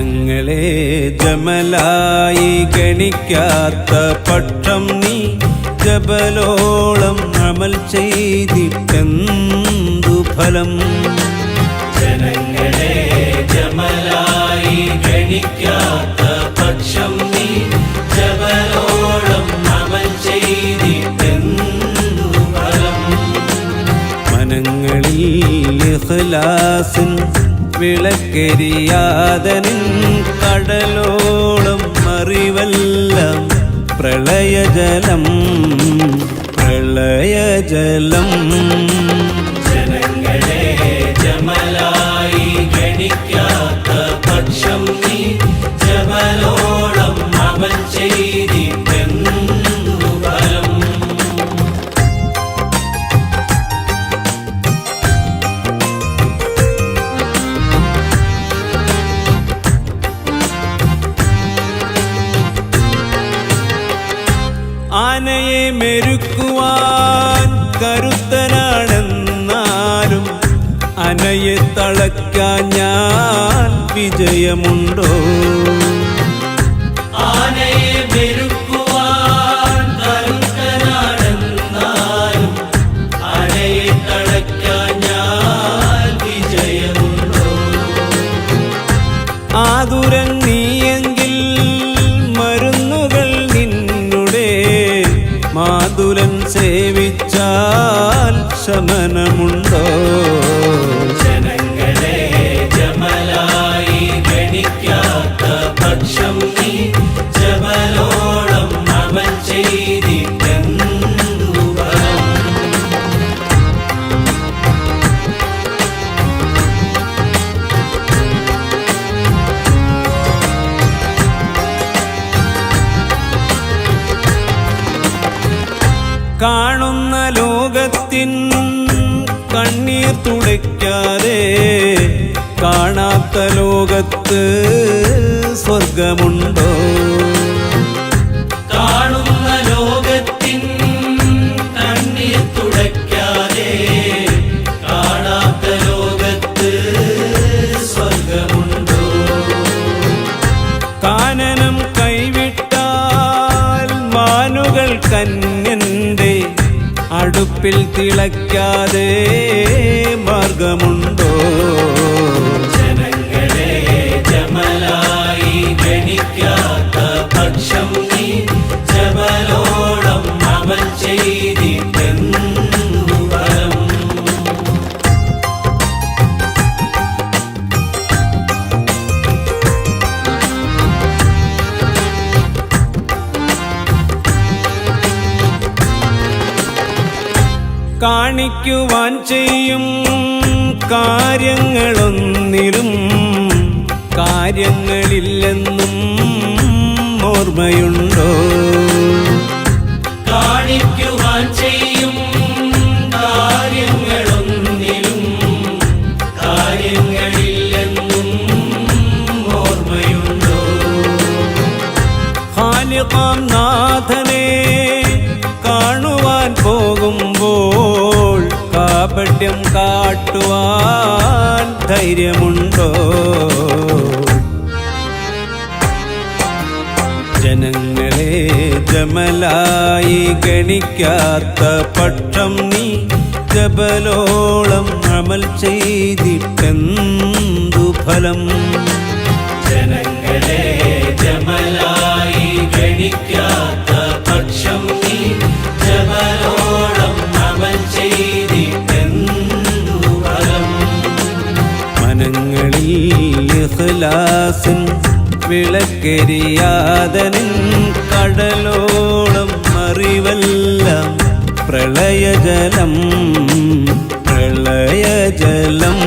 ജനങ്ങളെ ജമലായി ഗണിക്കാത്ത പക്ഷം നീ ജബലോളം അമൽ ചെയ്തിട്ടെന്തു ഫലം? ജനങ്ങളെ ജമലായി ഗണിക്കാത്ത പക്ഷം നീ ജബലോളം അമൽ ചെയ്തിട്ടെന്തു ഫലം? മനങ്ങളിൽ ഇഖ്ലാസിൻ വിളക്കരിയാതനിൻ കടലോളം അറിവെല്ലാം പ്രളയജലം പ്രളയജലം. ജനങ്ങളെ ജമലായി ഗണിക്കാത്ത ആനയെ മെരുക്കുവാൻ കരുത്തനാണെന്നാലും അനയെ തളയ്ക്കാൻ ഞാൻ വിജയമുണ്ടോ? ശമനമുണ്ടോ? ജനങ്ങളെ ജമലായി ഗണിക്കാത്ത പക്ഷം നീ ജമലോളം അമൽ ചെയ്തിട്ടെന്തു കാണുന്ന ലോകത്തിൻ കണ്ണീർ തുടയ്ക്കാതെ കാണാത്ത ലോകത്ത് സ്വർഗമുണ്ടോ? കാണുന്ന ലോകത്തിൻ കണ്ണീർ തുടയ്ക്കാതെ കാണാത്ത ലോകത്ത് സ്വർഗമുണ്ടോ? കാനനം കൈവിട്ടാൽ മാനുകൾ കന്യന്റെ അടുപ്പിൽ തിളക്കാതെ മാർഗമുണ്ടോ? ജനങ്ങളെ ജമലായി ഗണിക്കാത്ത കാണിക്കുവാൻ ചെയ്യും കാര്യങ്ങളൊന്നിലും കാര്യങ്ങളില്ലെന്നും ഓർമ്മയുണ്ടോ? കാണിക്കുവാൻ ചെയ്യും കാര്യങ്ങളൊന്നിലും കാര്യങ്ങളില്ലെന്നും ഓർമ്മയുണ്ടോ? ഖാലിഖാം നാഥനെ കാപട്യം കാട്ടുവാൻ ധൈര്യമുണ്ടോ? ജനങ്ങളെ ജമലായി ഗണിക്കാത്ത പക്ഷം നീ ജബലോളം അമൽ ചെയ്തിട്ടെന്തു ഫലം? ജനങ്ങളെ ജമലായി ഗണിക്കാത്ത വിളക്കെരിയാതനിൻ കടലോളം അറിവല്ല പ്രളയജലം പ്രളയജലം.